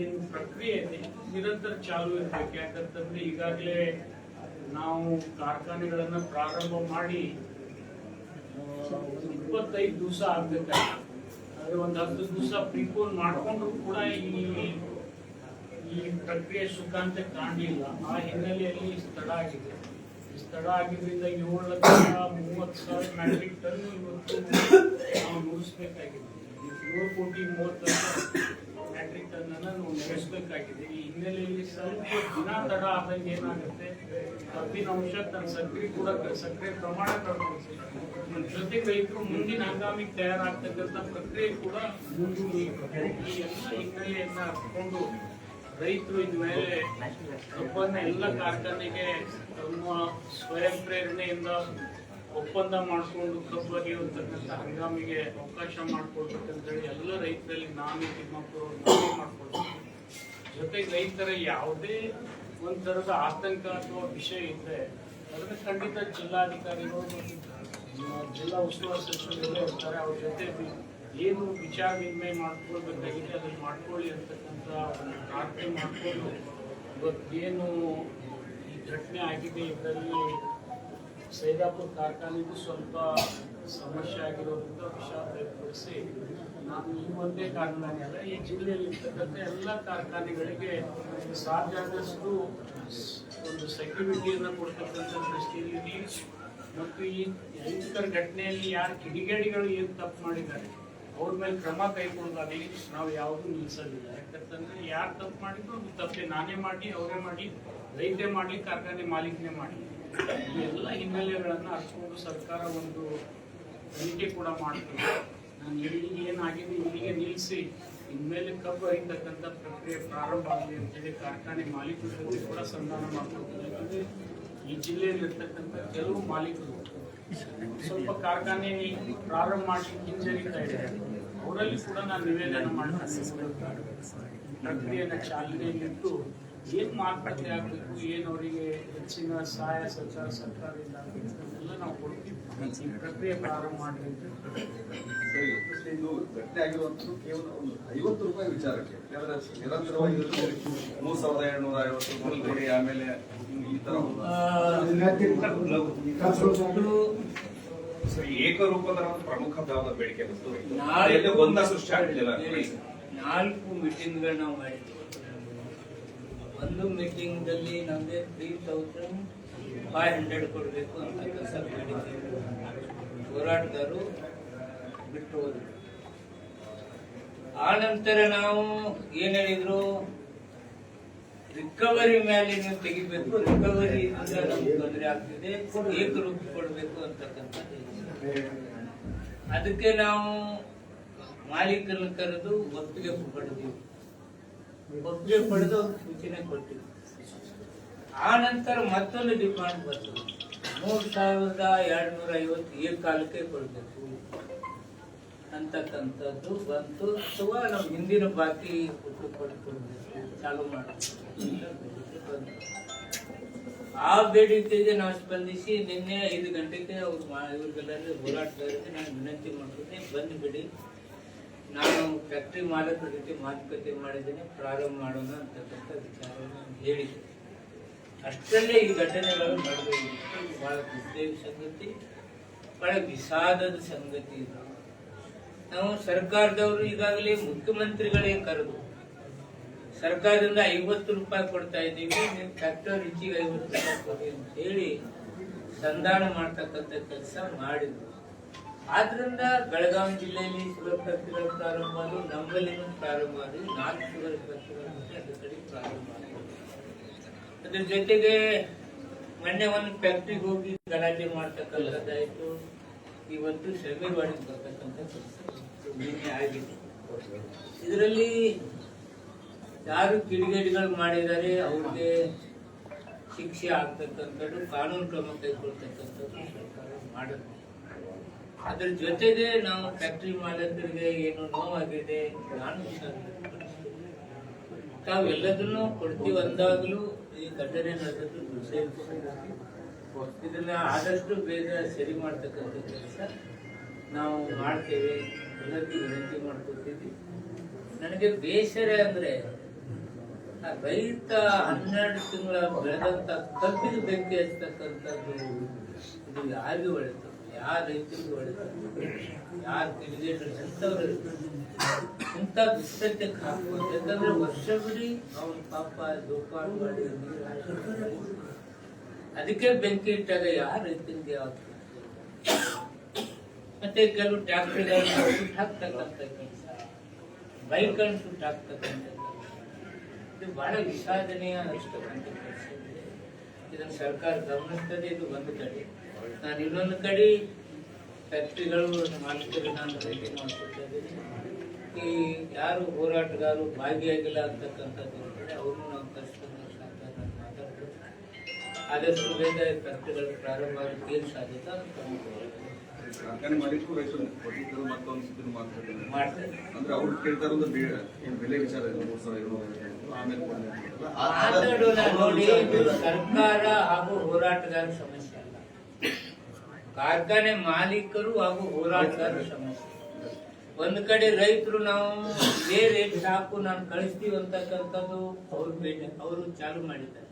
ಏನು ಪ್ರಕ್ರಿಯೆ ನಿರಂತರ ಚಾಲು ಇರ್ಬೇಕು. ಯಾಕಂತಂದ್ರೆ ಈಗಾಗಲೇ ನಾವು ಕಾರ್ಖಾನೆಗಳನ್ನ ಪ್ರಾರಂಭ ಮಾಡಿ ಇಪ್ಪತ್ತೈದು ದಿವಸ ಆಗ್ಬೇಕಾಗಿತ್ತು ಆದರೆ ಒಂದು ಹತ್ತು ದಿವಸ ಪ್ರಿಪೋನ್ ಮಾಡ್ಕೊಂಡ್ರು ಕೂಡ ಈ ಈ ಪ್ರಕ್ರಿಯೆ ಸುಖಾಂತ ಕಾಣಲಿಲ್ಲ. ಆ ಹಿನ್ನೆಲೆಯಲ್ಲಿ ಸ್ಥಳ ಆಗಿದೆ. ಸ್ಥಳ ಆಗಿದ್ದರಿಂದ ಏಳು ಲಕ್ಷ ಮೂವತ್ತು ಸಾವಿರ ಮೆಟ್ರಿಕ್ ಟನ್ ಇವತ್ತು ನಾವು ಮುಗಿಸ್ಬೇಕಾಗಿದೆ ಏಳು ಕೋಟಿ ಮೂವತ್ತು ಲಕ್ಷ. ಮ್ಯಾಟ್ರಿಕ್ ಟನ್ ಅನ್ನ ನಾವು ಮುಗಿಸ್ಬೇಕಾಗಿದೆ ಈ ಹಿನ್ನೆಲೆಯಲ್ಲಿ ಸ್ವಲ್ಪ ದಿನ ತಡ ಆದಂಗೆ ಏನಾಗುತ್ತೆ? ಕಬ್ಬಿನ ಅಂಶ ತನ್ನ ಸಕ್ಕರೆ ಕೂಡ ಸಕ್ಕರೆ ಪ್ರಮಾಣ ಕಳ್ಕೊಳುತ್ತೆ ಜೊತೆ ರೈತರು ಮುಂದಿನ ಹಂಗಾಮಿಗೆ ತಯಾರಾಗ್ತಕ್ಕಂಥ ಪ್ರಕ್ರಿಯೆ ಕೂಡ ಮುಂದೂಡಿ ಈ ಎಲ್ಲ ಹಿನ್ನೆಲೆಯನ್ನ ಅರ್ಥಕೊಂಡು ರೈತರು ಇನ್ಮೇಲೆ ಕಬ್ಬನ್ನ ಎಲ್ಲ ಕಾರ್ಖಾನೆಗೆ ತಮ್ಮ ಸ್ವಯಂ ಪ್ರೇರಣೆಯಿಂದ ಒಪ್ಪಂದ ಮಾಡಿಕೊಂಡು ಕಬ್ಬು ಅಗೆಯುವಂತಕ್ಕಂಥ ಹಂಗಾಮಿಗೆ ಅವಕಾಶ ಮಾಡಿಕೊಡ್ಬೇಕಂತೇಳಿ ಎಲ್ಲ ರೈತರಲ್ಲಿ ನಾನು ತಿಮ್ಮಾಪುರ ಮಾಡ್ಕೊಳ್ತೀನಿ. ಜೊತೆಗೆ ರೈತರ ಯಾವುದೇ ಒಂದು ಥರದ ಆತಂಕ ಅಥವಾ ವಿಷಯ ಇದ್ರೆ ಅದನ್ನು ಖಂಡಿತ ಜಿಲ್ಲಾಧಿಕಾರಿಗಳು ಜಿಲ್ಲಾ ಉಸ್ತುವಾರಿ ಸಚಿವರೆಲ್ಲ ಇರ್ತಾರೆ. ಅವ್ರ ಜೊತೆ ಏನು ವಿಚಾರ ವಿನಿಮಯ ಮಾಡ್ಕೊಳ್ಬೇಕಾಗಿದೆ ಅದನ್ನು ಮಾಡ್ಕೊಳ್ಳಿ ಅಂತಕ್ಕಂಥ ಒಂದು ಪ್ರಾರ್ಥನೆ ಮಾಡಿಕೊಂಡು ಇವತ್ತೇನು ಈ ಘಟನೆ ಆಗಿದೆ ಇದರಲ್ಲಿ ಸೈದಾಪುರ ಕಾರ್ಖಾನೆಗೂ ಸ್ವಲ್ಪ ಸಮಸ್ಯೆ ಆಗಿರೋದ್ರಿಂದ ವಿಷಾದ ವ್ಯಕ್ತಪಡಿಸಿ ನಾನು ಈ ಒಂದೇ ಕಾರ್ಖಾನೆ ಅಲ್ಲ, ಈ ಜಿಲ್ಲೆಯಲ್ಲಿ ಇರ್ತಕ್ಕಂಥ ಎಲ್ಲ ಕಾರ್ಖಾನೆಗಳಿಗೆ ಸಾಧ್ಯ ಆದಷ್ಟು ಒಂದು ಸೆಕ್ಯೂರಿಟಿಯನ್ನು ಕೊಡ್ತಕ್ಕಂಥ ದೃಷ್ಟಿಯಲ್ಲಿ ಮತ್ತು ಈ ರೈತರ ಘಟನೆಯಲ್ಲಿ ಯಾರು ಕಿಡಿಗೇಡಿಗಳು ಏನು ತಪ್ಪು ಮಾಡಿದ್ದಾರೆ, ಅವ್ರ ಮೇಲೆ ಕ್ರಮ ಕೈಗೊಳ್ಳೋದಾಗಲಿ ನಾವು ಯಾವುದೂ ನಿಲ್ಲಿಸೋದಿಲ್ಲ ಯಾಕಂತಂದ್ರೆ ಯಾರು ತಪ್ಪು ಮಾಡಿದ್ರು ತಪ್ಪೆ. ನಾನೇ ಮಾಡಿ, ಅವರೇ ಮಾಡಿ, ರೈತೇ ಮಾಡಲಿ ಕಾರ್ಖಾನೆ ಮಾಲೀಕನೇ ಮಾಡಲಿ ಎಲ್ಲ ಹಿನ್ನೆಲೆಗಳನ್ನು ಅರ್ಥಕೊಂಡು ಸರ್ಕಾರ ಒಂದು ತನಿಖೆ ಕೂಡ ಮಾಡ್ತದೆ. ನಾನು ಇಲ್ಲಿಗೆ ಏನಾಗಿದೆ, ಇಲ್ಲಿಗೆ ನಿಲ್ಲಿಸಿ ಇನ್ಮೇಲೆ ಕಬ್ಬು ಅರಿತಕ್ಕಂಥ ಪ್ರಕ್ರಿಯೆ ಪ್ರಾರಂಭ ಆಗಲಿ ಅಂತೇಳಿ ಕಾರ್ಖಾನೆ ಮಾಲೀಕರ ಜೊತೆ ಕೂಡ ಸಂಧಾನ ಮಾಡ್ಕೊಳ್ತಾರೆ ಯಾಕಂದ್ರೆ ಈ ಜಿಲ್ಲೆಯಲ್ಲಿ ಇರ್ತಕ್ಕಂಥ ಕೆಲವು ಮಾಲೀಕರು ಸ್ವಲ್ಪ ಕಾರ್ಖಾನೆ ಪ್ರಾರಂಭ ಮಾಡಿ ಹಿಂಜರಿತಾ ಇದೆ ಅವರಲ್ಲಿ ಕೂಡ ನಾನು ನಿವೇದನೆ ಮಾಡ್ತಾ ಪ್ರಕ್ರಿಯೆಯನ್ನು ಚಾಲನೆಯಲ್ಲಿಟ್ಟು ಏನ್ ಮಾತುಕತೆ ಆಗಬೇಕು? ಏನು ಅವರಿಗೆ ಹೆಚ್ಚಿನ ಸಹಾಯ ಸರ್ಕಾರ ಸರ್ಕಾರದಿಂದ ಆಗ್ಬೇಕು? ನಾವು ಕೊಡ್ತೀವಿ. ಈ ಪ್ರಕ್ರಿಯೆ ಪ್ರಾರಂಭ ಮಾಡಿ ಅಂತ ಸರಿ ಇದು ಘಟನೆ ಆಗಿರುವಂತದ್ದು ಕೇವಲ ಒಂದು ಐವತ್ತು ರೂಪಾಯಿ ವಿಚಾರಕ್ಕೆ. ಯಾಕಂದ್ರೆ ನಿರಂತರವಾಗಿ. ಮೂರ್ ಸಾವಿರದ ಏಳ್ನೂರ ಐವತ್ತು ರೂಪಾಯಿ ಕೊಡಿ ಆಮೇಲೆ ಈ ತರ ಒಂದು ಸರಿ ಏಕರೂಪದ ಪ್ರಮುಖವಾದ ಬೇಡಿಕೆ ಬಂತು. ನಾಲ್ಕು ಗೊಂದಲ ಸೃಷ್ಟಿ ಆಗಲಿಲ್ಲ ನಾಲ್ಕು ಮೀಟಿಂಗ್ಗಳು ನಾವು ಮಾಡಿದ್ವಿ. ಒಂದು ಮೀಟಿಂಗಲ್ಲಿ ನಮಗೆ ತ್ರೀ ತೌಸಂಡ್ ಫೈವ್ ಹಂಡ್ರೆಡ್ ಕೊಡಬೇಕು ಅಂತ ಕೆಲಸ ಮಾಡಿದ್ದೀವಿ. ಹೋರಾಟಗಾರರು ಬಿಟ್ಟು ಹೋದರು. ಆ ನಂತರ ನಾವು ಏನು ಹೇಳಿದ್ರು? ರಿಕವರಿ ಮೇಲೆ ನೀವು ತೆಗಿಬೇಕು. ರಿಕವರಿ ನಮ್ಗೆ ತೊಂದರೆ ಆಗ್ತಿದೆ. ಏಕರೂಪ ಕೊಡಬೇಕು ಅಂತಕ್ಕಂಥ ಅದಕ್ಕೆ ನಾವು ಮಾಲೀಕರನ್ನು ಕರೆದು ಒಪ್ಪಿಗೆ ಪಡೆದಿವಿ. ಒಪ್ಪಿಗೆ ಪಡೆದು ಸೂಚನೆ ಕೊಟ್ಟಿವಿ ಆ ನಂತರ ಮತ್ತೊಂದು ಡಿಮಾಂಡ್ ಬಂತು. ಮೂರ್ ಸಾವಿರದ ಎರಡ್ನೂರ ಐವತ್ತು ಈ ಕಾಲಕ್ಕೆ ಕೊಡ್ಬೇಕು ಅಂತಕ್ಕಂಥದ್ದು ಬಂತು. ಅಥವಾ ನಾವು ಹಿಂದಿನ ಬಾಕಿ ಕೊಟ್ಟು ಕೊಡ್ಬೇಕು ಚಾಲು ಮಾಡಬೇಕು. ಆ ಬೇಡಿಕೆಗೆ ನಾವು ಸ್ಪಂದಿಸಿ ನಿನ್ನೆ ಐದು ಗಂಟೆಗೆ ಅವ್ರು ಇವ್ರಿಗೆಲ್ಲ ಹೋರಾಟಗಾರರಿಗೆ ನಾನು ವಿನಂತಿ ಮಾಡ್ತೀನಿ, ಬಂದ್ಬಿಡಿ. ನಾನು ಫ್ಯಾಕ್ಟ್ರಿ ಮಾಲೀಕರ ಜೊತೆ ಮಾತುಕತೆ ಮಾಡಿದ್ದೇನೆ, ಪ್ರಾರಂಭ ಮಾಡೋಣ ಅಂತಕ್ಕಂಥ ವಿಚಾರವನ್ನು ಹೇಳಿದೆ ಅಷ್ಟರಲ್ಲೇ ಈ ಘಟನೆಗಳು ನಡೆದು ಬಹಳ ದುರ್ದೈವ ಸಂಗತಿ, ಬಹಳ ವಿಷಾದದ ಸಂಗತಿ ಇದು. ನಾವು ಸರ್ಕಾರದವರು ಈಗಾಗಲೇ ಮುಖ್ಯಮಂತ್ರಿಗಳೇ ಕರೆದು, ಸರ್ಕಾರದಿಂದ ಐವತ್ತು ರೂಪಾಯಿ ಕೊಡ್ತಾ ಇದ್ದೀವಿ, ನೀವು ಫ್ಯಾಕ್ಟರ್ ರುಚಿಗೆ ಐವತ್ತು ರೂಪಾಯಿ ಕೊಡಿ ಅಂತ ಹೇಳಿ ಸಂಧಾನ ಮಾಡ್ತಕ್ಕಂಥ ಕೆಲಸ ಮಾಡಿದ್ರು. ಆದ್ರಿಂದ ಬೆಳಗಾವಿ ಜಿಲ್ಲೆಯಲ್ಲಿ ಶುಗರ್ ಫ್ಯಾಕ್ಟರಿಗಳು ಪ್ರಾರಂಭ ಆದವು ನಮ್ಮಲ್ಲಿ ಪ್ರಾರಂಭ ಆದವು ನಾಲ್ಕು ಶುಗರ್ ಫ್ಯಾಕ್ಟರಿಗಳು ಪ್ರಾರಂಭ ಆದವು ಅದ್ರ ಜೊತೆಗೆ ಮೊನ್ನೆ ಒಂದು ಫ್ಯಾಕ್ಟ್ರಿಗೆ ಹೋಗಿ ಗಲಾಟೆ ಮಾಡ್ತಕ್ಕಂಥದ್ದಾಯ್ತು ಇವತ್ತು ಶಮೀರ್ವಾಡಿಗೆ ಬರ್ತಕ್ಕಂಥ ಆಗಿದೆ. ಇದರಲ್ಲಿ ಯಾರು ಕಿಡಿಗೇಡಿಗಳು ಮಾಡಿದ್ದಾರೆ, ಅವ್ರಿಗೆ ಶಿಕ್ಷೆ ಆಗ್ತಕ್ಕಂಥದ್ದು, ಕಾನೂನು ಕ್ರಮ ಕೈಗೊಳ್ತಕ್ಕಂಥದ್ದು ಸರ್ಕಾರ ಮಾಡುತ್ತೆ ಅದ್ರ ಜೊತೆಗೆ ನಾವು ಫ್ಯಾಕ್ಟ್ರಿ ಮಾಲೀಕರಿಗೆ ಏನು ನೋವಾಗಿದೆ ನಾನು ತಾವೆಲ್ಲದನ್ನು ಕೊಡ್ತೀವಿ ಅಂದಾಗಲೂ ಈ ಘಟನೆ ಸಂಗತಿ. ಇದನ್ನ ಆದಷ್ಟು ಬೇಗ ಸರಿ ಮಾಡ್ತಕ್ಕಂಥ ಕೆಲಸ ನಾವು ಮಾಡ್ತೇವೆ, ಎಲ್ಲರಿಗೂ ವಿನಂತಿ ಮಾಡ್ಕೊತೀವಿ ನನಗೆ ಬೇಸರ ಅಂದ್ರೆ ರೈತ ಹನ್ನೆರಡು ತಿಂಗಳ ಬೆಳೆದಂತ ಕಬ್ಬಿನ ಬೆಂಕಿ ಹಚ್ಚತಕ್ಕಂಥದ್ದು ಇದು ಯಾರಿಗೂ ಒಳಿತು. ಯಾರ ರೈತರಿಗೂ ಒಳಿತು ಯಾರ ತಿಳಿದಿಲ್ಲ ಎಂಥವ್ರು ಇಂಥ ದುಷ್ಟತೆಗೆ ಹಾಕ್ಬೋದು ಯಾಕಂದ್ರೆ ವರ್ಷವಿಡೀ ಅವನ ಪಾಪ ಜೋಪಾನ ಮಾಡಿ ನೀರು ಹಾಕಿ ಅದಕ್ಕೆ ಬೆಂಕಿ ಇಟ್ಟಾಗ ಯಾರ ರೈತನಿಗೆ ಯಾವತ್ತು ಮತ್ತೆ ಕೆಲವು ಟ್ಯಾಕ್ಟರ್ಗಳನ್ನ ಸುಟ್ಟು ಹಾಕ್ತಕ್ಕಂಥ ಕೆಲಸ ಬೈಕ್ಗಳನ್ನ ಸುಟ್ಟು ಹಾಕ್ತಕ್ಕಂಥ ಕೆಲಸ. ಇದು ಬಹಳ ವಿಷಾದನೀಯ ಅನಿಸ್ತಕ್ಕಂಥ ಕೆಲಸ ಇದೆ. ಇದನ್ನು ಸರ್ಕಾರ ಗಮನಿಸ್ತದೆ ಇದು ಒಂದು ಕಡೆ. ನಾನು ಇನ್ನೊಂದು ಕಡೆ ಫ್ಯಾಕ್ಟ್ರಿಗಳು ಮಾಲೀಕರು ನಾನು ಭೇಟಿ ಮಾಡಿಕೊಳ್ತಾ ಇದ್ದೀನಿ. ಈ ಯಾರು ಹೋರಾಟಗಾರರು ಭಾಗಿಯಾಗಿಲ್ಲ ಅಂತಕ್ಕಂಥದ್ದು ಅವರು ನಾವು ಕರೆಸ್ಕೊಂಡು ಮಾತಾಡ್ಬೋದು ಆದಷ್ಟು ಬೇಗ ಫ್ಯಾಕ್ಟ್ರಿಗಳು ಪ್ರಾರಂಭ ಆಗಿ ಏನು ಸಾಧ್ಯತೆ ಮಾಡ್ತಾರೆ ಮಾಡ್ತಾರೆ. ಅಂದ್ರೆ ಅವ್ರು ಏನ್ ಬೆಲೆ ವಿಚಾರ ಮೂರ್ ಸಾವಿರ ಸರ್ಕಾರ ಹಾಗೂ ಹೋರಾಟಗಾರರ ಸಮಸ್ಯೆ ಅಲ್ಲ. ಕಾರ್ಖಾನೆ ಮಾಲೀಕರು ಹಾಗೂ ಹೋರಾಟಗಾರರ ಸಮಸ್ಯೆ. ಒಂದ್ ಕಡೆ ರೈತರು ನಾವು ಬೇರೆ ಸಾಕು, ನಾನು ಕಳಿಸ್ತೀವಿ ಅಂತಕ್ಕಂಥದ್ದು ಅವ್ರು ಅವರು ಚಾಲು ಮಾಡಿದ್ದಾರೆ.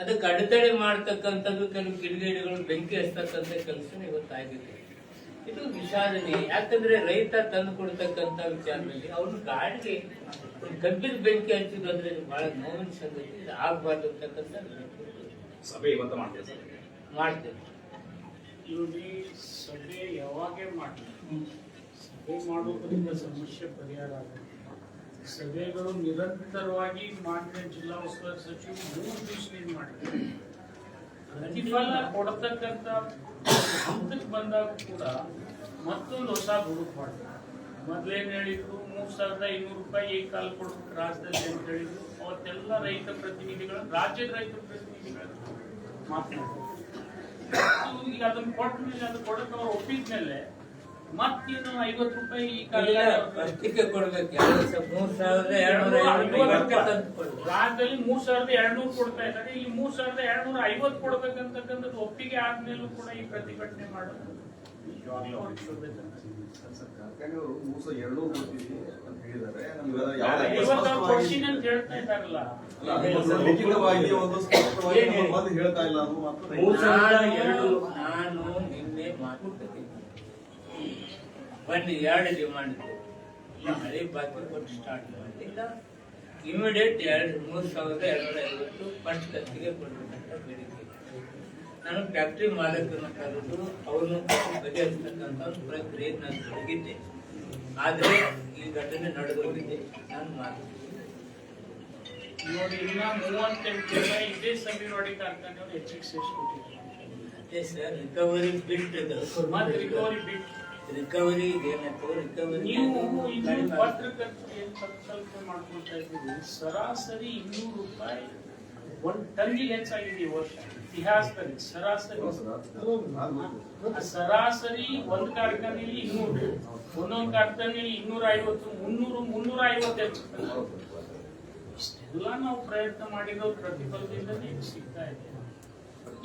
ಅದಕ್ಕೆ ಅಡೆತಡೆ ಮಾಡ್ತಕ್ಕಂಥದ್ದು ಕೆಲವು ಕಿಡಿಗೇಡಿಗಳು ಬೆಂಕಿ ಹಚ್ಚತಕ್ಕಂಥ ಕೆಲಸ ಇವತ್ತಾಗಿದೆ. ಇದು ವಿಷಾದನೆ ಯಾಕಂದ್ರೆ ರೈತ ತಂದು ಕೊಡ್ತಕ್ಕಂಥ ವಿಚಾರದಲ್ಲಿ ಅವನು ಗಾಡಿಗೆ ಒಂದು ಕಬ್ಬಿನ ಬೆಂಕಿ ಹಚ್ಚಿದ್ರು ಅಂದ್ರೆ ಬಹಳ ನೋವಿನ ಸಂಗತಿ. ಇದು ಆಗ್ಬಾರ್ದು ಅಂತಕ್ಕಂಥ ಸಭೆ ಇವತ್ತು ಮಾಡ್ತೇವೆ. ಮಾಡ್ತೇವೆ ಸಭೆ ಯಾವಾಗೇ ಮಾಡಲಿ? ಸಭೆ ಮಾಡೋದ್ರಿಂದ ಸಮಸ್ಯೆ ಪರಿಹಾರ ಆಗುತ್ತೆ. ಸಭೆಗಳು ನಿರಂತರವಾಗಿ ಮಾನ್ಯ ಜಿಲ್ಲಾ ಉಸ್ತುವಾರಿ ಸಚಿವರು ಮೂರು ದಿವಸದಿಂದ ಮಾಡಿದ್ದಾರೆ ಪ್ರತಿಫಲ ಕೊಡತಕ್ಕಂತ ಹಂತಕ್ಕೆ ಬಂದಾಗ ಕೂಡ ಮತ್ತೊಂದು ಹೊಸ ಹುಡುಕ್ ಮಾಡ್ತಾರೆ ಮೊದಲೇನು ಹೇಳಿದ್ರು, ಮೂರ್ ಸಾವಿರದ ಐನೂರು ರೂಪಾಯಿ ಈ ಕಾಲ ಕೊಡ್ಬೇಕು ರಾಜ್ಯದಲ್ಲಿ ಅಂತ ಹೇಳಿದ್ರು. ಅವತ್ತೆಲ್ಲ ರೈತ ಪ್ರತಿನಿಧಿಗಳು, ರಾಜ್ಯದ ರೈತ ಪ್ರತಿನಿಧಿಗಳು ಮಾತನಾಡಿದ್ರು ಈಗ ಅದನ್ನು ಕೊಟ್ಟ ಮೇಲೆ ಅದು ಕೊಡಕ್ಕೆ ಅವ್ರು ಒಪ್ಪಿದ್ಮೇಲೆ ಮತ್ತೇನು ಐವತ್ತು ರೂಪಾಯಿ ಈ ಫಸ್ಟಿಗೆ ಕೊಡ್ಬೇಕು ಎರಡು ಸ- ಮೂರ್ ಸಾವಿರದ ಎರಡ್ನೂರ ಐವತ್ತು ತಂದು ಕೊಡ್ಬೇಕು. ರಾಜ್ಯದಲ್ಲಿ ಮೂರ್ ಸಾವಿರದ ಎರಡ್ನೂರು ಕೊಡ್ತಾ ಇದ್ದಾರೆ. ಇಲ್ಲಿ ಮೂರ್ ಸಾವಿರದ ಎರಡ್ನೂರ ಐವತ್ತು ಕೊಡ್ಬೇಕಂತಕ್ಕಂಥದ್ದು ಒಪ್ಪಿಗೆ ಆದ್ಮೇಲೂ ಕೂಡ ಈ ಪ್ರತಿಭಟನೆ ಮಾಡೋದು. ನಿಜವಾಗ್ಲೂ ಅವ್ರಿಗೆ ಶೋಭೆ ಮೂರ್ ಸಾವಿರದ ಎರಡ್ನೂರು ಕೊಡ್ತೀವಿ ಅಂತ ಹೇಳಿದ್ದಾರೆ. ನಮ್ಗೆ ಅದರ ಯಾವ ಇವತ್ತು ಅವ್ರು ಕೊಡ್ತೀನಿ ಅಂತ ಹೇಳ್ತಾ ಇದ್ದಾರಲ್ಲ. ಅಲ್ಲ, ಅದು ಒಂದು ಲಿಖಿತವಾಗಿ ಒಂದು ಸ್ಪಷ್ಟವಾಗಿ ಬಂದು ಹೇಳ್ತಾ ಇಲ್ಲ ಅದು ಮಾತ್ರ ರೈತರು- ನಾನು ನಾನು ನಿನ್ನೆ ಮಾತುಕತೆ ಬನ್ನಿ ಎರಡು ಡಿಮಾಂಡ್ ಮಾಡಿದ್ರು ಹಳೆ ಬಾಕಿ ಕೊಟ್ಟು ಸ್ಟಾರ್ಟ್ ಮಾಡಲಿಲ್ಲ. ಇಮಿಡಿಯೇಟ್ ಎರಡು ಮೂರು ಸಾವಿರದ ಎರಡು ಐವತ್ತು ಫಸ್ಟ್ ಕತ್ತಿಗೆ ಕೊಡಬೇಕಂತ ಬೇಡಿಕೆ. ನಾನು ಫ್ಯಾಕ್ಟ್ರಿ ಮಾಲಕರನ್ನ ಕರೆದು ಅವನು ಬಗೆಹರಿಸ್ತಕ್ಕಂಥ ಪ್ರಕ್ರಿಯೆ ನಾನು ತೊಡಗಿದ್ದೆ. ಆದರೆ ಈ ಘಟನೆ ನಡೆದೋಗಿದೆ ನಾನು ಮಾತಾಡ್ತೀನಿ ನೋಡಿ ಇನ್ನ ಮೂವತ್ತೆಂಟು ಜನ ಇದೇ ಸಮೀರವಾಡಿ ಕಾರ್ಖಾನೆಯವರು ಹೆಚ್ಚಿಗೆ ಸೇರಿಸ್ಕೊಟ್ಟಿದ್ದಾರೆ ಅದೇ ಸರ್ ರಿಕವರಿ ಬಿಟ್ಟು ಮತ್ತೆ ರಿಕವರಿ ಬಿಟ್ಟು ರಿಕವರಿ ಏನಾಯ್ತು ರಿಕವರಿ ನೀವು ಇದು ಪತ್ರಕರ್ತರು ಏನ್ ಮಾಡ್ಕೊಳ್ತಾ ಇದ್ದೀವಿ ಸರಾಸರಿ ಇನ್ನೂರು ರೂಪಾಯಿ ಒಂದ್ ಟನ್ನಿಗೆ ಹೆಚ್ಚಾಗಿದೆ ಈ ವರ್ಷ. ಇತಿಹಾಸದಲ್ಲಿ ಸರಾಸರಿ. ಆ ಸರಾಸರಿ ಒಂದ್ ಕಾರ್ಖಾನೆಯಲ್ಲಿ ಇನ್ನೂರು, ಒಂದೊಂದು ಕಾರ್ಖಾನೆಯಲ್ಲಿ ಇನ್ನೂರ ಐವತ್ತು ಮುನ್ನೂರು ಮುನ್ನೂರ ಐವತ್ತು ಹೆಚ್ಚು. ಇಷ್ಟೆಲ್ಲ ನಾವು ಪ್ರಯತ್ನ ಮಾಡಿರೋ ಪ್ರತಿಫಲದಿಂದ ಇದು ಸಿಗ್ತಾ ಇದೆ.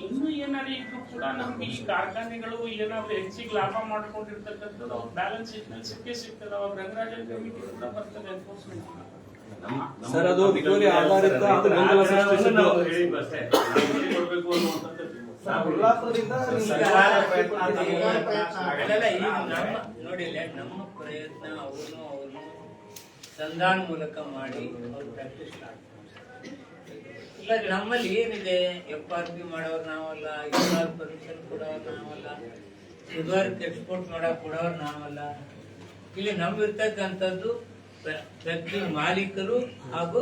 ಇನ್ನು ಏನಾದ್ರು ಇದ್ರು ಕೂಡ ನಮ್ಗೆ ಈ ಕಾರ್ಖಾನೆಗಳು ಏನಾದ್ರು ಹೆಚ್ಚಿಗೆ ಲಾಭ ಮಾಡ್ಕೊಂಡಿರ್ತಕ್ಕಂಥದ್ದು ಅವ್ರ ಬ್ಯಾಲೆನ್ಸ್ ಶೀಟ್ ಮೇಲೆ ಸಿಕ್ಕೇ ಸಿಗ್ತದೆ ಅವಾಗ ರಂಗರಾಜನ್ ಕಮಿಟಿ ಕೂಡ ಬರ್ತದೆ ಎನ್ಫೋರ್ಸ್ಮೆಂಟ್ ಸರ್, ಅದು ವಿಕ್ಟೋರಿ ಆಧಾರಿತ ಅದು ಗೊಂದಲ ಸೃಷ್ಟಿಸಿದ್ದು. ನೋಡಿ ನಮ್ಮ ಪ್ರಯತ್ನ ಅವನು ಅವನು ಸಂಧಾನ ಮೂಲಕ ಮಾಡಿ ಅವ್ರು ಪ್ರಾಕ್ಟೀಸ್ ಸ್ಟಾರ್ಟ್ ಇಲ್ಲ ನಮ್ಮಲ್ಲಿ ಏನಿದೆ ಎಫ್ ಆರ್ ಪಿ ಮಾಡೋರು ನಾವಲ್ಲ ಎಫ್ ಆರ್ ಪರ್ಮಿಷನ್ ಕೊಡೋರು ನಾವಲ್ಲ ಶುಗರ್ಕ್ ಎಕ್ಸ್ಪೋರ್ಟ್ ಮಾಡಕ್ ಕೊಡೋರು ನಾವಲ್ಲ. ಇಲ್ಲಿ ನಮ್ಮಿರ್ತಕ್ಕಂಥದ್ದು ಫ್ಯಾಕ್ಟ್ರಿ ಮಾಲೀಕರು ಹಾಗೂ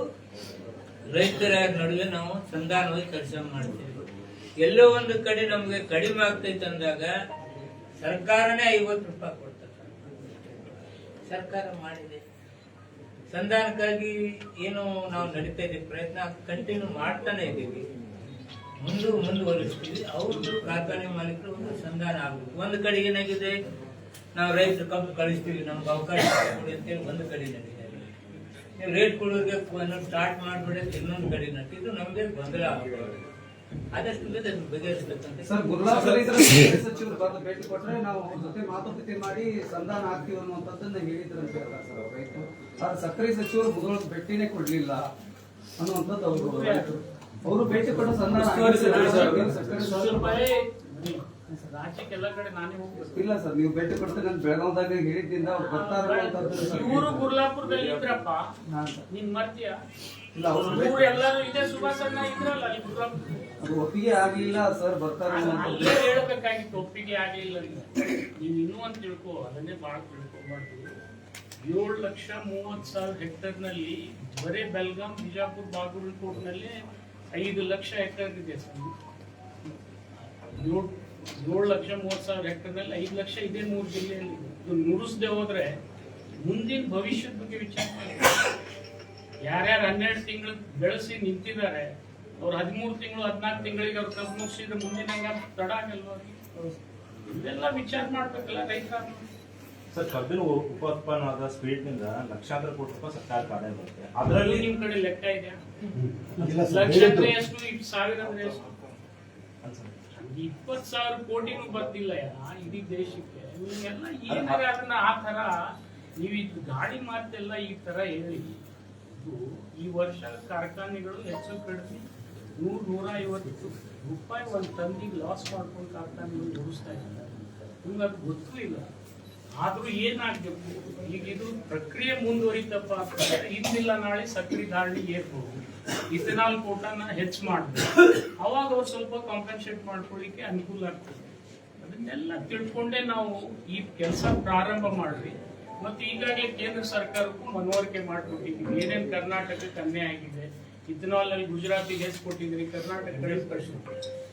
ರೈತರ ನಡುವೆ ನಾವು ಸಂಧಾನವಾಗಿ ಕೆಲಸ ಮಾಡ್ತೀವಿ ಎಲ್ಲೋ ಒಂದು ಕಡೆ ನಮಗೆ ಕಡಿಮೆ ಆಗ್ತೈತೆ ಅಂದಾಗ ಸರ್ಕಾರನೇ ಐವತ್ತು ರೂಪಾಯಿ ಕೊಡ್ತಾರೆ ಸರ್ಕಾರ ಮಾಡಿದೆ. ಸಂಧಾನಕ್ಕಾಗಿ ಏನು ನಾವು ನಡೀತಾ ಇದ್ದೀವಿ ಪ್ರಯತ್ನ ಕಂಟಿನ್ಯೂ ಮಾಡ್ತಾನೆ ಇದ್ದೀವಿ. ಮುಂದೆ ಮುಂದುವರಿಸ್ತೀವಿ. ಅವ್ರದ್ದು ಕಾರ್ಖಾನೆ ಮಾಲೀಕರು ಒಂದು ಸಂಧಾನ ಆಗಬೇಕು. ಒಂದು ಕಡೆ ಏನಾಗಿದೆ? ನಾವು ರೈತರು ಕಬ್ಬು ಕಳಿಸ್ತೀವಿ, ನಮ್ಗೆ ಅವಕಾಶ ಕೊಡಿ ಅಂತೇಳಿ ಒಂದು ಕಡೆ ನಡೀತಾ ನೀವು ರೇಟ್ ಕೊಡೋದಕ್ಕೆ ಸ್ಟಾರ್ಟ್ ಮಾಡ್ಬಿಡಿ ಇನ್ನೊಂದು ಕಡೆ ನಟ್ಟಿದ್ದು ನಮಗೆ ಗೊಂದಲ ಆಗ್ಬೋದು ಆದಷ್ಟು ಬೇಗ ಸರ್ ಸಚಿವರು ಬಂದು ಭೇಟಿ ಕೊಟ್ಟರೆ ನಾವು ಜೊತೆ ಮಾತುಕತೆ ಮಾಡಿ ಸಂಧಾನ ಆಗ್ತೀವಿ ಅನ್ನುವಂಥದ್ದನ್ನ ಹೇಳ್ತಾರೆ ಸರ್ ರೈತರು. ಆದ್ರೆ ಸಕ್ಕರೆ ಸಚಿವರು ಮುದೋಳ್ ಭೇಟಿನೇ ಕೊಡ್ಲಿಲ್ಲ ಅನ್ನುವಂಥದ್ದು ಅವರು ಅವರು ಭೇಟಿ ಕೊಟ್ಟ ಸಚಿವರು- ಎಲ್ಲ ಕಡೆ ನಾನೇ ಇಲ್ಲ ಸರ್ ನೀವು ಭೇಟಿ ಕೊಡ್ತೀನಿ ನಾನು ಬೆಳಗಾವದಾಗ ಹೇಳಿದ್ದಿಂದ ಅವ್ರು ಬರ್ತಾರೆ. ಇವರು ಗುರ್ಲಾಪುರದಲ್ಲಿ ಇದ್ರಪ್ಪ. ನೀನ್ ಮರ್ತೀಯ? ಇಲ್ಲ ಅವ್ರು ಎಲ್ಲರೂ ಇದೇ ಸುಭಾಷಣ್ಣ ಇದ್ರಲ್ಲ ಅಲ್ಲಿ ಗುರ್ಲಾಪುರ ಅದು ಒಪ್ಪಿಗೆ ಆಗ್ಲಿಲ್ಲ ಸರ್ ಬರ್ತಾರೆ ಅಲ್ಲೇ ಹೇಳ್ಬೇಕಾಗಿತ್ತು ಒಪ್ಪಿಗೆ ಆಗ್ಲಿಲ್ಲ ನೀವು ನೀವು ಇನ್ನೂ ಅಂತ ತಿಳ್ಕೊ ಅದನ್ನೇ ಬಾಳ ತಿಳ್ಕೊಬಾರ್ದು. ಏಳು ಲಕ್ಷ ಮೂವತ್ತು ಸಾವಿರ ಹೆಕ್ಟರ್ನಲ್ಲಿ ಬರೇ ಬೆಲ್ಗಾಂ, ಬಿಜಾಪುರ ಬಾಗಲಕೋಟ್ನಲ್ಲಿ ಐದು ಲಕ್ಷ ಹೆಕ್ಟರ್ ಇದೆ ಸರ್. ಏಳು ಏಳು ಲಕ್ಷ ಮೂವತ್ತು ಸಾವಿರ ಹೆಕ್ಟರ್ನಲ್ಲಿ ಐದು ಲಕ್ಷ ಇದೆ ಮೂರು ಜಿಲ್ಲೆಯಲ್ಲಿ. ಇದೆ. ನುಡಿಸ್ದೆ ಹೋದರೆ ಮುಂದಿನ ಭವಿಷ್ಯದ ಬಗ್ಗೆ ವಿಚಾರ ಯಾರ್ಯಾರು ಹನ್ನೆರಡು ತಿಂಗಳು ಬೆಳೆಸಿ ನಿಂತಿದ್ದಾರೆ, ಅವ್ರು ಹದಿಮೂರು ತಿಂಗಳು, ಹದಿನಾಲ್ಕು ತಿಂಗಳಿಗೆ ಅವ್ರು ಕಬ್ಬು ಮುಗಿಸಿದ್ರೆ ಮುಂದಿನ ತಡ ಆಗಲ್ವಾ? ಇವೆಲ್ಲ ವಿಚಾರ ಮಾಡ್ಬೇಕಲ್ಲ ರೈತರ. ಸರ್ ಕಬ್ಬಿನ ಉಪ ಉತ್ಪನ್ನವಾದ ಸ್ಪೀಡ್ನಿಂದ ಲಕ್ಷಾಂತರ ಕೋಟಿ ರೂಪಾಯಿ ಸರ್ಕಾರ ಆದಾಯ ಬರುತ್ತೆ. ಅದರಲ್ಲಿ ನಿಮ್ ಕಡೆ ಲೆಕ್ಕ ಇದೆಯಾ? ಲಕ್ಷ ಅಂದ್ರೆ ಎಷ್ಟು? ಇಪ್ ಸಾವಿರ ಅಂದ್ರೆ ಎಷ್ಟು? ಇಪ್ಪತ್ ಸಾವಿರ ಕೋಟಿನೂ ಬರ್ತಿಲ್ಲ ಯಾ? ಇಡೀ ದೇಶಕ್ಕೆ. ನೀವೆಲ್ಲ ಏನಾರ ಅದನ್ನ ಆ ತರ ನೀವು ಈ ಗಾಡಿ ಮಾತೆಲ್ಲ ಈ ತರ ಹೇಳಿ. ಇದು ಈ ವರ್ಷ ಕಾರ್ಖಾನೆಗಳು ಹೆಚ್ಚು ಕಡಿಮೆ ನೂರ್ ನೂರ ಐವತ್ತು ರೂಪಾಯಿ ಒಂದು ತಂದಿಗೆ ಲಾಸ್ ಮಾಡ್ಕೊಂಡು ಕಾರ್ಖಾನೆಗಳು ಓಡಿಸ್ತಾ ಇದ್ದಾರೆ ನಿಮ್ಗೆ ಅದು ಗೊತ್ತೂ ಇಲ್ಲ. ಆದ್ರೂ ಏನಾಗಬೇಕು? ಈಗ ಇದು ಪ್ರಕ್ರಿಯೆ ಮುಂದುವರಿತಪ್ಪ ಅಂತಂದ್ರೆ ಇಂದಿಲ್ಲ ನಾಳೆ ಸಕ್ಕರೆ ಧಾರಣೆ ಏರ್ಬೋದು. ಇಥೆನಾಲ್ ಕೋಟನ ಹೆಚ್ಚು ಮಾಡಬೇಕು ಅವಾಗ ಅವ್ರು ಸ್ವಲ್ಪ ಕಾಂಪನ್ಸೇಟ್ ಮಾಡ್ಕೊಳ್ಳಿಕ್ಕೆ ಅನುಕೂಲ ಆಗ್ತದೆ. ಅದನ್ನೆಲ್ಲ ತಿಳ್ಕೊಂಡೇ ನಾವು ಈ ಕೆಲಸ ಪ್ರಾರಂಭ ಮಾಡ್ರಿ. ಮತ್ತು ಈಗಾಗಲೇ ಕೇಂದ್ರ ಸರ್ಕಾರಕ್ಕೂ ಮನವರಿಕೆ ಮಾಡ್ಕೊಟ್ಟಿದ್ದೀವಿ. ಏನೇನು ಕರ್ನಾಟಕಕ್ಕೆ ಅನ್ಯಾಯ ಆಗಿದೆ? ಇಥನಾಲ್ ಅಲ್ಲಿ ಗುಜರಾತಿಗೆ ಹೆಚ್ಚು ಕೊಟ್ಟಿದ್ರಿ ಕರ್ನಾಟಕ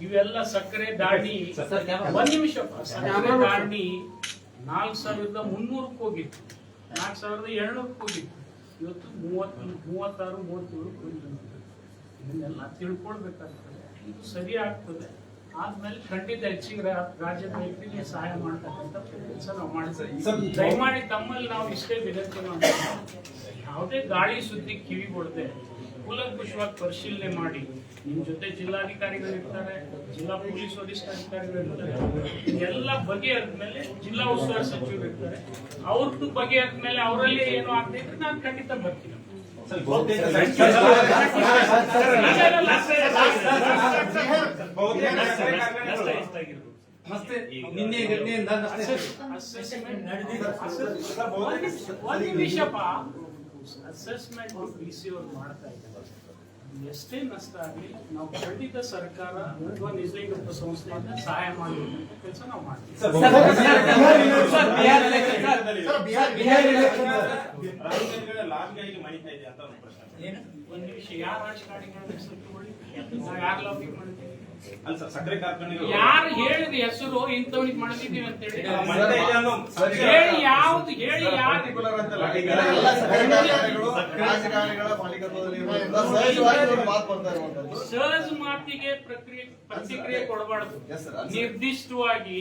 ಇವೆಲ್ಲ ಸಕ್ಕರೆ ದಾಣಿ ಒಂದ್ ನಿಮಿಷ ಸಕ್ಕರೆ ದಾಣಿ ನಾಲ್ಕು ಸಾವಿರದ ಮುನ್ನೂರಕ್ಕೆ ಹೋಗಿತ್ತು. ನಾಲ್ಕು ಸಾವಿರದ ಏಳ್ನೂರಕ್ಕೆ ಹೋಗಿತ್ತು. ಇವತ್ತು ಮೂವತ್ತು ಮೂವತ್ತಾರು ಮೂವತ್ತೇಳು ಹೋಗಿ ಇದನ್ನೆಲ್ಲ ತಿಳ್ಕೊಳ್ಬೇಕಾಗ್ತದೆ. ಇದು ಸರಿ ಆಗ್ತದೆ. ಆದ್ಮೇಲೆ ಖಂಡಿತ ಹೆಚ್ಚಿಗೆ ರಾಜ್ಯದ ವ್ಯಕ್ತಿಗೆ ಸಹಾಯ ಮಾಡ್ತಕ್ಕಂಥ ಕೆಲಸ ನಾವು ಮಾಡ್ತೀವಿ ದಯಮಾಡಿ ತಮ್ಮಲ್ಲಿ ನಾವು ಇಷ್ಟೇ ವಿನಂತಿ ಮಾಡ್ತೀವಿ. ಯಾವುದೇ ಗಾಳಿ ಸುದ್ದಿ ಕಿವಿಗೊಡದೆ ಕೂಲಂಕುಷವಾಗಿ ಪರಿಶೀಲನೆ ಮಾಡಿ ನಿಮ್ಮ ಜೊತೆ ಜಿಲ್ಲಾಧಿಕಾರಿಗಳು ಇರ್ತಾರೆ ಜಿಲ್ಲಾ ಪೊಲೀಸ್ ವರಿಷ್ಠಾಧಿಕಾರಿಗಳು ಇರ್ತಾರೆ ಎಲ್ಲ ಬಗೆಹರಿದ್ಮೇಲೆ ಜಿಲ್ಲಾ ಉಸ್ತುವಾರಿ ಸಚಿವರು ಇರ್ತಾರೆ ಅವ್ರದ್ದು ಬಗೆಹರಿದ್ಮೇಲೆ ಅವರಲ್ಲಿ ಏನು ಆಗ್ತಾ ಇದ್ರೆ ನಾನು ಖಂಡಿತ ಬರ್ತೀನಿ ಮತ್ತೆ ನಿನ್ನೆ ಒಂದ್ ನಿಮಿಷಪ್ಪ ಅಸೆಸ್ಮೆಂಟ್ ಡಿ ಸಿ ಅವ್ರು ಮಾಡ್ತಾ ಇದ್ದಾರೆ. ಎಷ್ಟೇ ನಷ್ಟ ಆಗಲಿ ನಾವು ಖಂಡಿತ ಸರ್ಕಾರ ಅಥವಾ ನಿಜಲಿಂಗಪ್ಪ ಸಂಸ್ಥೆಯಿಂದ ಸಹಾಯ ಮಾಡಬೇಕಂತ ಕೆಲಸ ನಾವು ಮಾಡ್ತೀವಿ. ಒಂದು ಪ್ರಶ್ನೆ. ಏನು? ಒಂದ್ ನಿಮಿಷ ಯಾರ ರಾಜಕಾರಣಿಗಳ ಹೆಸರು ತಗೊಳ್ಳಿ? ನಾವು ಯಾರು ಲಾಬಿ ಮಾಡ್ತೀವಿ ಯಾರು ಹೇಳಿದ ಹೆಸರು ಇಂಥವ್ನಿಗೆ ಮಾಡಿದೀವಿ ಅಂತ ಹೇಳಿ? ಹೇಳಿ ಯಾವ್ದು ಹೇಳಿ ಯಾರು? ಸಹಜ ಮಾತಿಗೆ ಪ್ರಕ್ರಿಯೆ ಪ್ರತಿಕ್ರಿಯೆ ಕೊಡಬಾರ್ದು. ನಿರ್ದಿಷ್ಟವಾಗಿ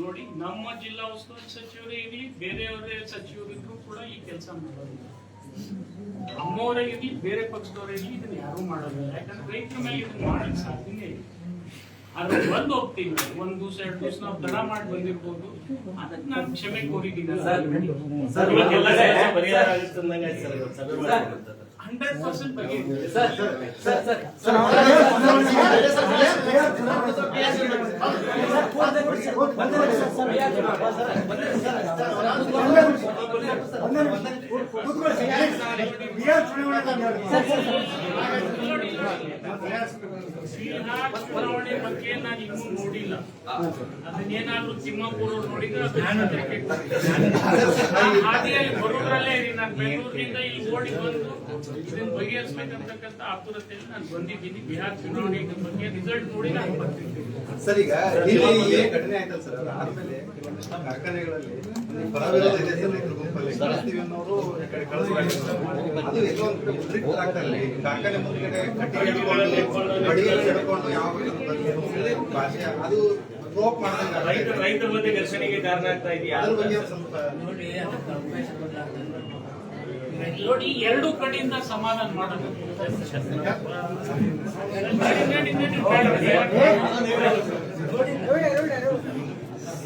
ನೋಡಿ ನಮ್ಮ ಜಿಲ್ಲಾ ಉಸ್ತುವಾರಿ ಸಚಿವರೇ ಇರಲಿ ಬೇರೆಯವರೇ ಸಚಿವರಿದ್ರು ಕೂಡ ಈ ಕೆಲಸ ಮಾಡೋದಿಲ್ಲ. ನಮ್ಮವರೇ ಇರಲಿ ಬೇರೆ ಪಕ್ಷದವರೇ ಇರಲಿ ಇದನ್ನ ಯಾರು ಮಾಡೋದಿಲ್ಲ. ಯಾಕಂದ್ರೆ ರೈತರ ಮೇಲೆ ಇದನ್ನ ಮಾಡಕ್ ಸಾಧ್ಯನೇ ಇಲ್ಲ. ಆದ್ರೆ ಬಂದು ಹೋಗ್ತೀವಿ ಒಂದ್ ದಿವಸ ಎರಡು ದಿವಸ ನಾವು ತಡ ಮಾಡಿ ಬಂದಿರ್ಬೋದು ಅದಕ್ಕೆ ನಾನು ಕ್ಷಮೆ ಕೋರಿದ್ದೀನಿ ಹಂಡ್ರೆಡ್ ಪರ್ಸೆಂಟ್ ಬಗ್ಗೆ ಚುನಾವಣೆ ಬಗ್ಗೆ ನಾನು ಇನ್ನೂ ನೋಡಿಲ್ಲ ಅದನ್ನೇನಾದ್ರೂ ತಿಮ್ಮಾಪುರ ನೋಡಿದ್ರೆ ಹಾದಿಯಲ್ಲಿ ಬರೋದ್ರಲ್ಲೇ ನಾನು ಬೆಂಗಳೂರಿನಿಂದ ಇಲ್ಲಿ ಓಡಿ ಬಂದು ಇದನ್ನ ಬಗೆಹರಿಸ್ಬೇಕಂತಕ್ಕಂಥ ಆತುರತೆಯಲ್ಲಿ ನಾನು ಬಂದಿದ್ದೀನಿ ಬಿಹಾರ್ ಚುನಾವಣೆ ಬಗ್ಗೆ ರಿಸಲ್ಟ್ ನೋಡಿ ನಾನು ಬರ್ತೀನಿ ಸರ್ ಈಗ ಘಟನೆ ಆಯ್ತಲ್ಲ ಸರ್ ಆದ್ಮೇಲೆ ಕಾರ್ಖಾನೆಗಳಲ್ಲಿ ಕಾರ್ಖಾನೆ ಮುಂದ್ಗಡೆ ಹಿಡ್ಕೊಂಡು ಬಡಿಯಲ್ಲಿ ಹಿಡ್ಕೊಂಡು ಯಾವ ಭಾಷೆ ಅದು ರೈತರ ಘರ್ಷಣೆಗೆ ಕಾರಣ ಆಗ್ತಾ ಇದೆಯಾ? ಬಗ್ಗೆ ಸ್ವಲ್ಪ ನೋಡಿ ಎರಡು ಕಡೆಯಿಂದ ಸಮಾಧಾನ ಮಾಡಬೇಕು ನಡಿ,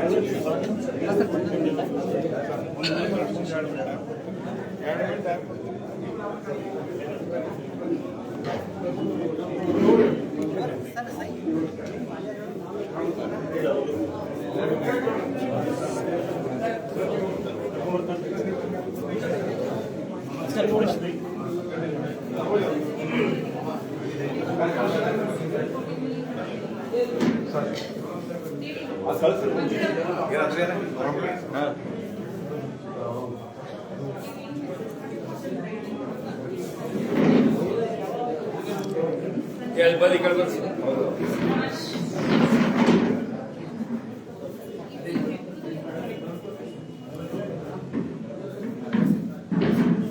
ಕೇಳಿ ಬನ್ನಿ ಸರ್